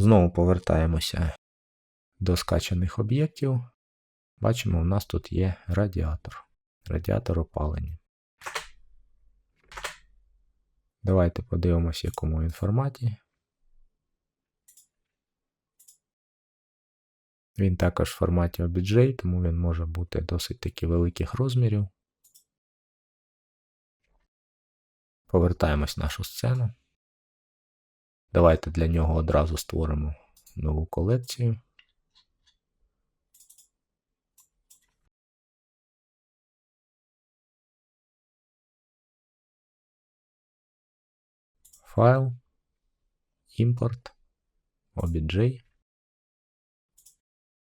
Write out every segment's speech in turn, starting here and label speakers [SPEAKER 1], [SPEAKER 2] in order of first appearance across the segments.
[SPEAKER 1] Знову повертаємося до скачаних об'єктів. Бачимо, у нас тут є радіатор. Радіатор опалення. Давайте подивимося, в якому він форматі. Він також в форматі OBJ, тому він може бути досить таки великих розмірів. Повертаємось в нашу сцену. Давайте для нього одразу створимо нову колекцію. Файл, імпорт, OBJ,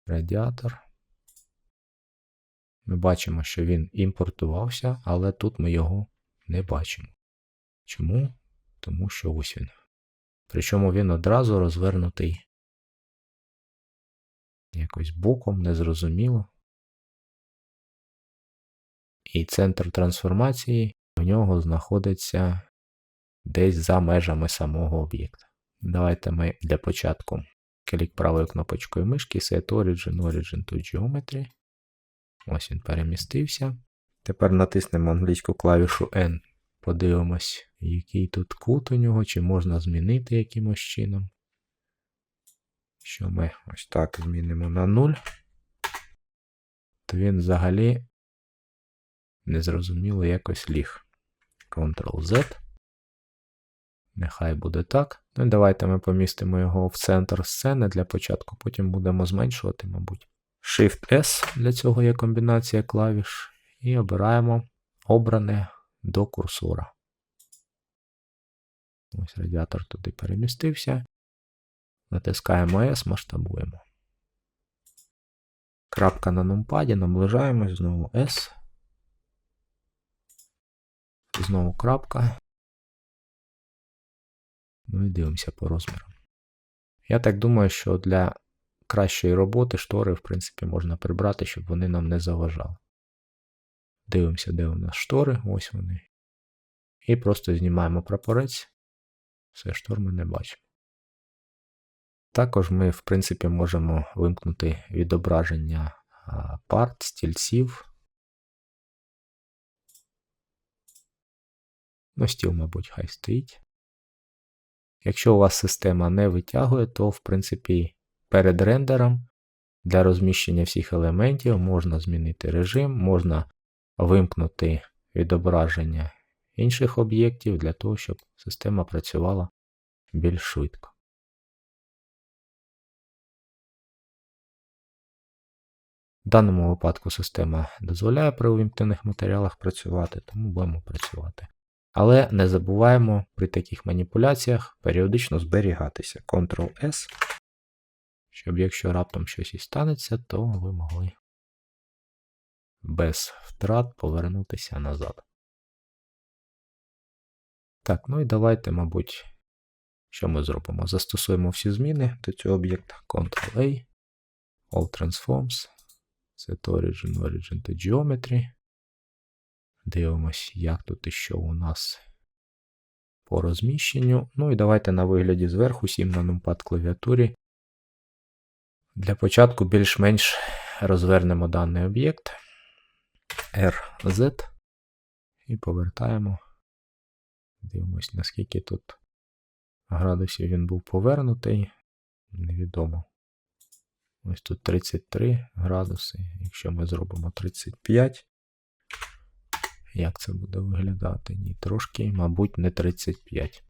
[SPEAKER 1] радіатор. Ми бачимо, що він імпортувався, але тут ми його не бачимо. Чому? Тому що ось він. Причому він одразу розвернутий якось боком, незрозуміло. І центр трансформації у нього знаходиться десь за межами самого об'єкта. Давайте ми для початку клік правою кнопочкою мишки Set Origin Origin to Geometry. Ось він перемістився. Тепер натиснемо англійську клавішу N. Подивимось, який тут кут у нього, чи можна змінити якимось чином. Що ми ось так змінимо на 0, то він взагалі незрозуміло якось ліг. Ctrl-Z. Нехай буде так. Ну і давайте ми помістимо його в центр сцени для початку, потім будемо зменшувати, мабуть. Shift-S для цього є комбінація клавіш. І обираємо обране до курсора. Ось радіатор туди перемістився. Натискаємо S, масштабуємо. Крапка на нумпаді, наближаємось, знову S. Знову крапка. Ну і дивимося по розмірам. Я так думаю, що для кращої роботи штори, в принципі, можна прибрати, щоб вони нам не заважали. Дивимося, де у нас штори, ось вони. І просто знімаємо прапорець. Все, штор ми не бачимо. Також ми, в принципі, можемо вимкнути відображення парт, стільців. Ну, стіл, мабуть, хай стоїть. Якщо у вас система не витягує, то, в принципі, перед рендером для розміщення всіх елементів можна змінити режим, можна вимкнути відображення інших об'єктів для того, щоб система працювала більш швидко. В даному випадку система дозволяє при увімкнених матеріалах працювати, тому будемо працювати. Але не забуваємо при таких маніпуляціях періодично зберігатися. Ctrl-S, щоб якщо раптом щось і станеться, то ви могли без втрат повернутися назад. Так, ну і давайте, мабуть, що ми зробимо? Застосуємо всі зміни до цього об'єкта Ctrl-A, All Transforms, Set Origin, Origin to Geometry. Дивимось, як тут і що у нас по розміщенню. Ну і давайте на вигляді зверху 7 на numpad клавіатурі. Для початку більш-менш розвернемо даний об'єкт RZ і повертаємо. Дивимось, наскільки тут градусів він був повернутий. Невідомо. Ось тут 33 градуси. Якщо ми зробимо 35, як це буде виглядати? Ні, трошки, мабуть, не 35.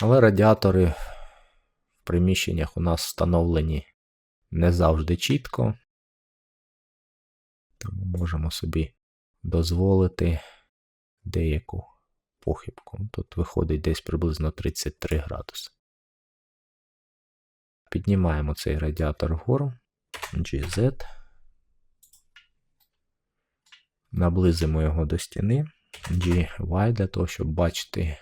[SPEAKER 1] Але радіатори в приміщеннях у нас встановлені не завжди чітко. Тому можемо собі дозволити деяку похибку. Тут виходить десь приблизно 33 градуси. Піднімаємо цей радіатор вгору, GZ. Наблизимо його до стіни, GY для того, щоб бачити,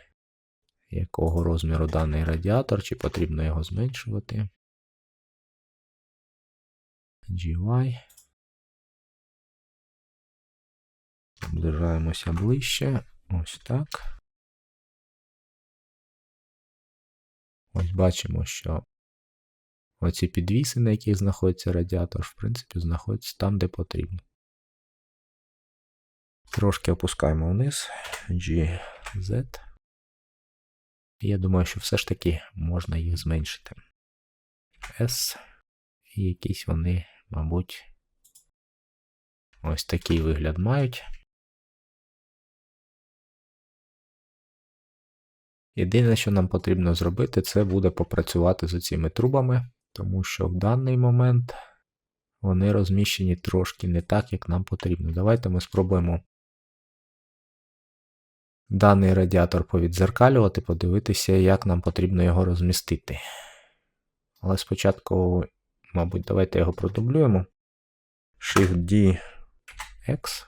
[SPEAKER 1] якого розміру даний радіатор, чи потрібно його зменшувати. GY. Наближаємося ближче. Ось так. Ось бачимо, що оці підвіси, на яких знаходиться радіатор, в принципі, знаходяться там, де потрібно. Трошки опускаємо вниз. G, Z. І я думаю, що все ж таки можна їх зменшити. S. І якісь вони, мабуть, ось такий вигляд мають. Єдине, що нам потрібно зробити, це буде попрацювати з цими трубами, тому що в даний момент вони розміщені трошки не так, як нам потрібно. Давайте ми спробуємо даний радіатор повідзеркалювати, подивитися, як нам потрібно його розмістити. Але спочатку, мабуть, давайте його продублюємо. Shift-D X.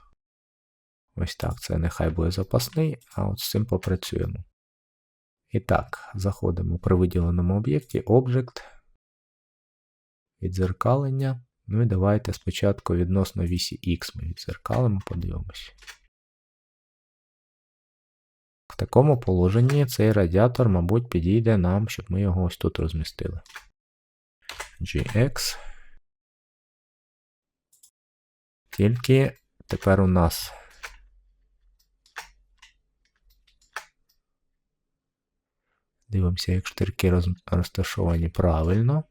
[SPEAKER 1] Ось так, це нехай буде запасний, а от з цим попрацюємо. І так, заходимо при виділеному об'єкті Object, відзеркалення. Ну і давайте спочатку відносно вісі X ми відзеркалимо, подивимось. В такому положенні цей радіатор, мабуть, підійде нам, щоб ми його ось тут розмістили. GX. Тільки тепер у нас дивимося, як штирки роз... розташовані правильно.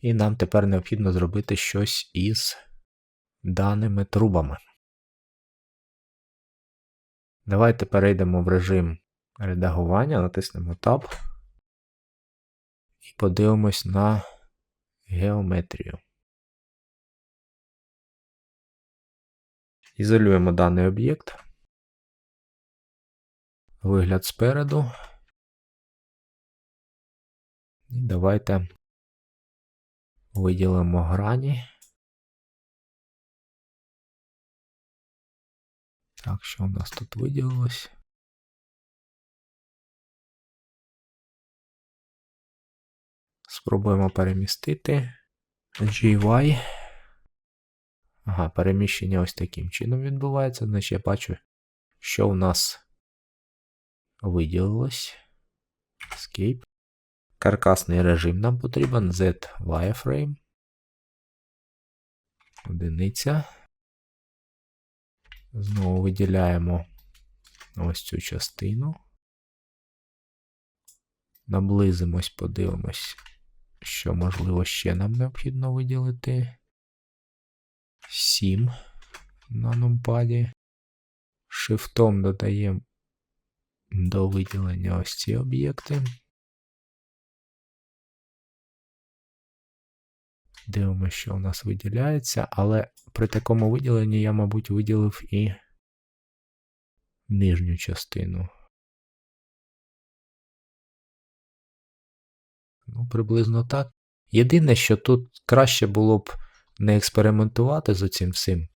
[SPEAKER 1] І нам тепер необхідно зробити щось із даними трубами. Давайте перейдемо в режим редагування, натиснемо Tab і подивимось на геометрію. Ізолюємо даний об'єкт. Вигляд спереду. І давайте виділимо грані. Так, що у нас тут виділилось? Спробуємо перемістити GY. Ага, переміщення ось таким чином відбувається. Значить, я бачу, що у нас виділилось. Escape. Каркасний режим нам потрібен Z wireframe. Одиниця. Знову виділяємо ось цю частину. Наблизимось, подивимось, що, можливо, ще нам необхідно виділити. 7 на нумпаді. Шифтом додаємо до виділення ось ці об'єкти. Дивимося, що у нас виділяється, але при такому виділенні я, мабуть, виділив і нижню частину. Ну, приблизно так. Єдине, що тут краще було б не експериментувати з цим всім,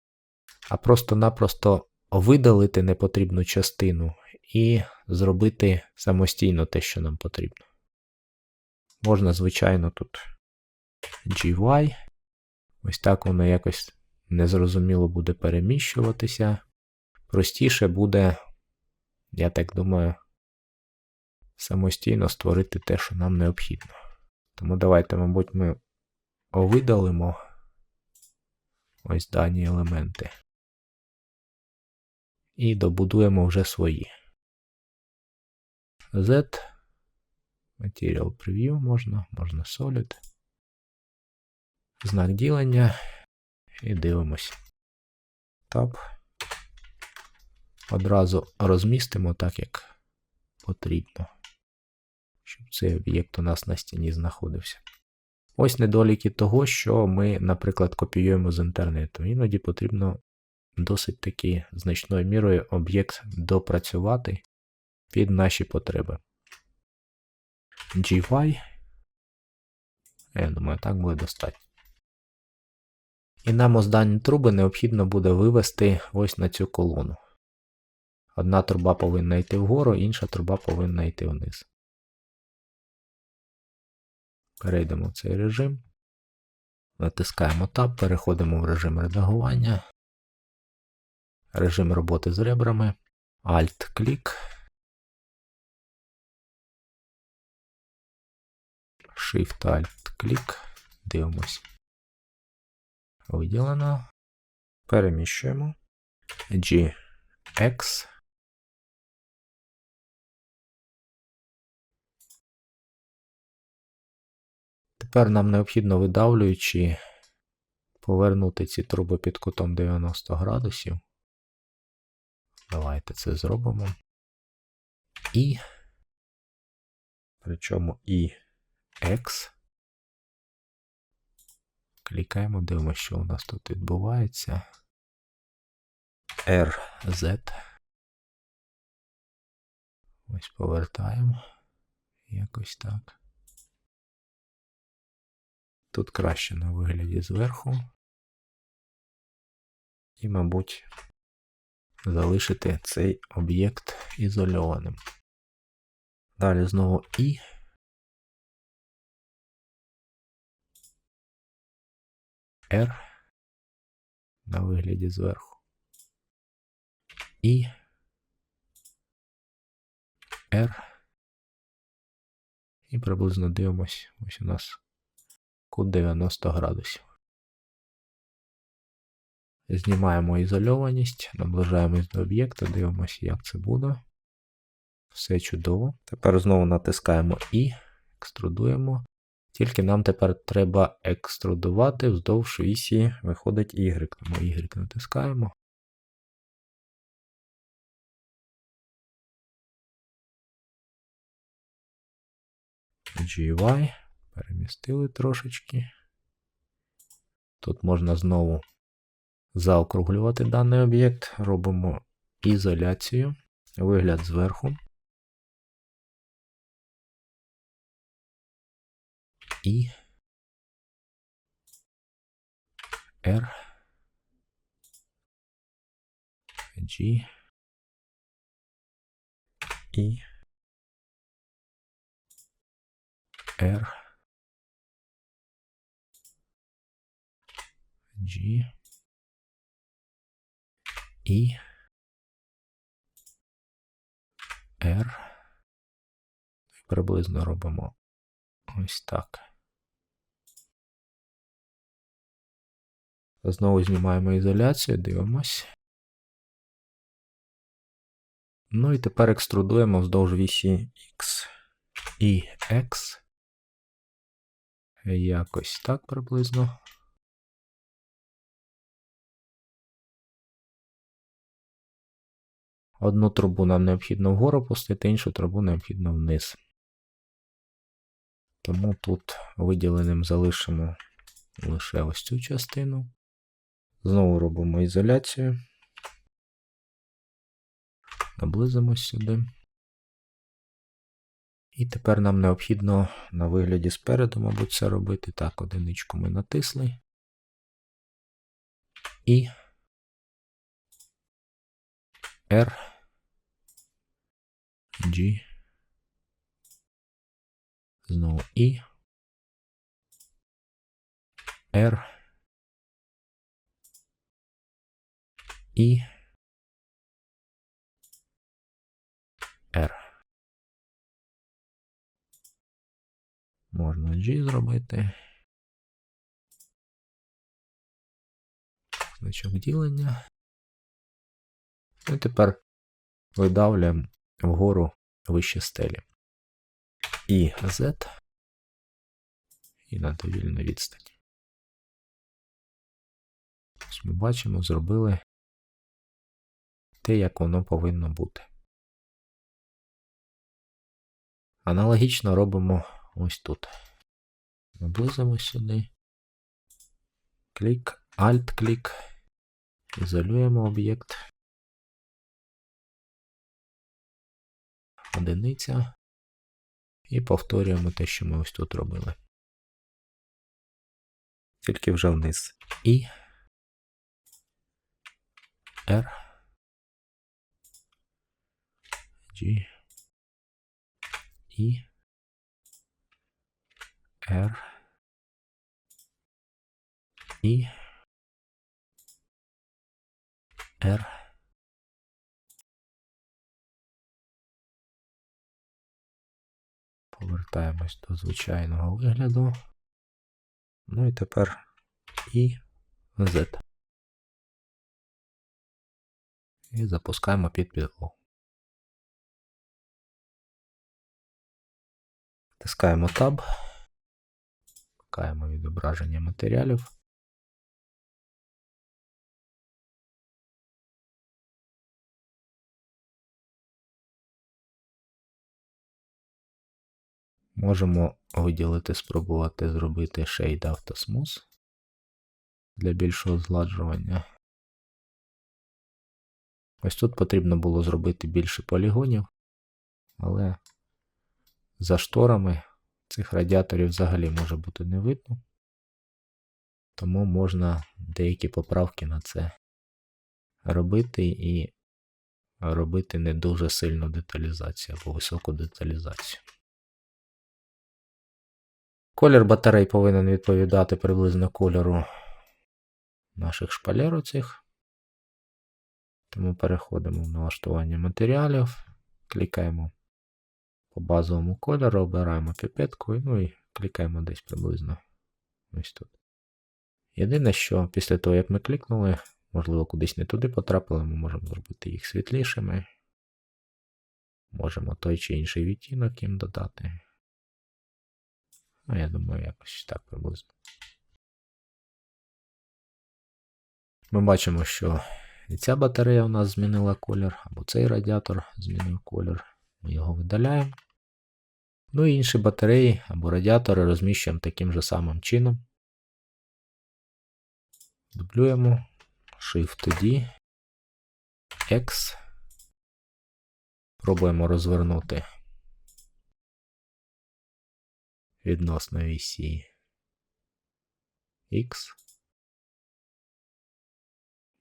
[SPEAKER 1] а просто-напросто видалити непотрібну частину і зробити самостійно те, що нам потрібно. Можна, звичайно, тут GY. Ось так воно якось незрозуміло буде переміщуватися. Простіше буде, я так думаю, самостійно створити те, що нам необхідно. Тому давайте, мабуть, ми видалимо ось дані елементи. І добудуємо вже свої. Z. Material Preview можна, можна Solid. Знак ділення. І дивимось. Tab. Одразу розмістимо так, як потрібно, щоб цей об'єкт у нас на стіні знаходився. Ось недоліки того, що ми, наприклад, копіюємо з інтернету. Іноді потрібно досить таки значною мірою об'єкт допрацювати під наші потреби. GY. Я думаю, так буде достатньо. І нам ось дані труби необхідно буде вивести ось на цю колону. Одна труба повинна йти вгору, інша труба повинна йти вниз. Перейдемо в цей режим. Натискаємо Tab, переходимо в режим редагування. режим роботи з ребрами. Alt-клік. Shift-Alt-клік. Дивимось. Виділено. Переміщуємо. GX. Тепер нам необхідно видавлюючи повернути ці труби під кутом 90 градусів. Давайте це зробимо. І, причому і X. Клікаємо, дивимося, що у нас тут відбувається. RZ. Ось повертаємо. Якось так. Тут краще на вигляді зверху. І, мабуть, залишити цей об'єкт ізольованим. Далі знову І. R на вигляді зверху. І R. І приблизно дивимось. Ось у нас кут 90 градусів. Знімаємо ізольованість, наближаємось до об'єкта, дивимося, як це буде. Все чудово. Тепер знову натискаємо І, екструдуємо. Тільки нам тепер треба екструдувати вздовж вісі, виходить Y. Тому Y натискаємо. GY. Перемістили трошечки. Тут можна знову заокруглювати даний об'єкт. Робимо ізоляцію, вигляд зверху. І R G І R G І R. Приблизно робимо ось так. Знову знімаємо ізоляцію, дивимось. Ну і тепер екструдуємо вздовж вісі X і X. Якось так приблизно. Одну трубу нам необхідно вгору пустити, іншу трубу необхідно вниз. Тому тут виділеним залишимо лише ось цю частину. Знову робимо ізоляцію. Наблизимось сюди. І тепер нам необхідно на вигляді спереду, мабуть, це робити. Так, одиничку ми натисли. І R, G, знову І, R, І, R. Можна G зробити. Значок ділення. І тепер видавлюємо вгору вище стелі. І Z. І на довільну відстань. Ось ми бачимо, зробили те, як воно повинно бути. Аналогічно робимо ось тут. Наблизимо сюди. Клік, Alt-клік. Ізолюємо об'єкт. Одиниця. І повторюємо те, що ми ось тут робили. Тільки вже вниз. І R. G. І R. І R. Повертаємось до звичайного вигляду. Ну і тепер і Z. І запускаємо під підлогу. Тискаємо Tab. Шукаємо відображення матеріалів. Можемо виділити, спробувати зробити Shade Auto Smooth для більшого згладжування. Ось тут потрібно було зробити більше полігонів, але за шторами цих радіаторів взагалі може бути не видно. Тому можна деякі поправки на це робити і робити не дуже сильну деталізацію або високу деталізацію. Колір батарей повинен відповідати приблизно кольору наших шпалер оцих. Тому переходимо в налаштування матеріалів, клікаємо по базовому кольору, обираємо піпетку ну і клікаємо десь приблизно ось тут. Єдине, що після того, як ми клікнули, можливо, кудись не туди потрапили, ми можемо зробити їх світлішими. Можемо той чи інший відтінок їм додати. Ну, я думаю, якось так приблизно. Ми бачимо, що і ця батарея у нас змінила колір, або цей радіатор змінив колір. Ми його видаляємо. Ну і інші батареї або радіатори розміщуємо таким же самим чином. Дублюємо Shift-D, X. Пробуємо розвернути відносно вісі X.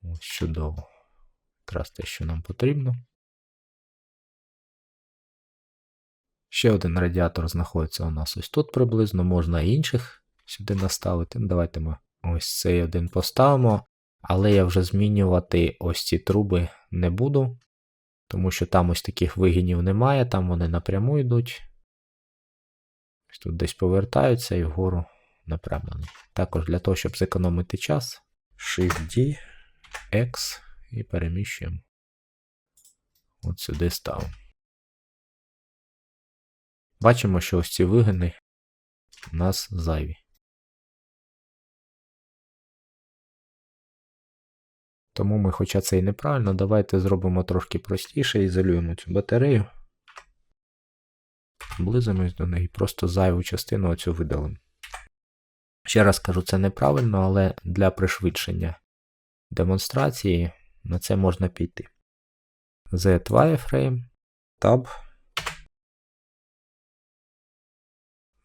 [SPEAKER 1] Ось чудово. Якраз те, що нам потрібно. Ще один радіатор знаходиться у нас ось тут приблизно, можна інших сюди наставити. Ну, Давайте ми ось цей один поставимо. Але я вже змінювати ось ці труби не буду, тому що там ось таких вигинів немає, там вони напряму йдуть. Тут десь повертаються і вгору направлені. Також для того, щоб зекономити час, Shift-D, X і переміщуємо. От сюди ставимо. Бачимо, що ось ці вигини у нас зайві. Тому ми, хоча це і неправильно, давайте зробимо трошки простіше, ізолюємо цю батарею. Близимось до неї, просто зайву частину оцю видалимо. Ще раз кажу, це неправильно, але для пришвидшення демонстрації на це можна піти. Z wireframe, Tab.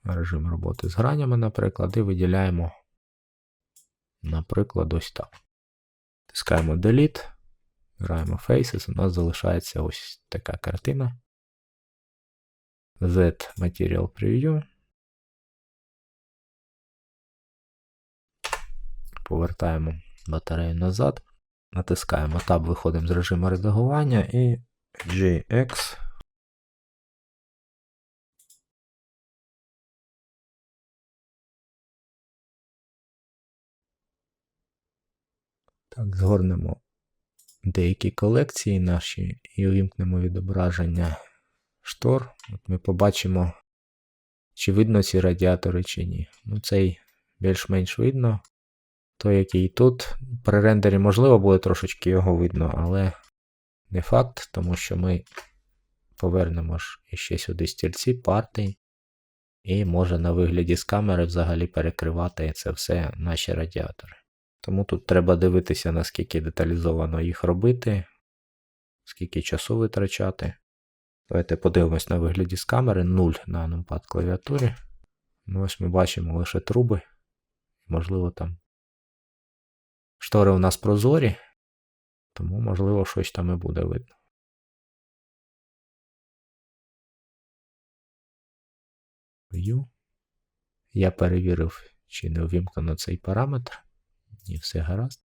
[SPEAKER 1] Режим роботи з гранями, наприклад, і виділяємо, наприклад, ось так. Тискаємо Delete, граємо Faces, у нас залишається ось така картина. Z Material Preview. Повертаємо батарею назад. Натискаємо Tab, виходимо з режиму редагування і GX. Так, згорнемо деякі колекції наші і увімкнемо відображення штор. От Ми побачимо, чи видно ці радіатори, чи ні. Ну, цей більш-менш видно. Той, який тут. При рендері, можливо, буде трошечки його видно, але не факт, тому що ми повернемо ж іще сюди стільці, парти, і може на вигляді з камери взагалі перекривати це все наші радіатори. Тому тут треба дивитися, наскільки деталізовано їх робити, скільки часу витрачати. Давайте подивимось на вигляді з камери 0 на numpad клавіатурі. Ну, ось ми бачимо лише труби. Можливо, там штори у нас прозорі, тому, можливо, щось там і буде видно. Я перевірив, чи не увімкнено цей параметр. І все гаразд.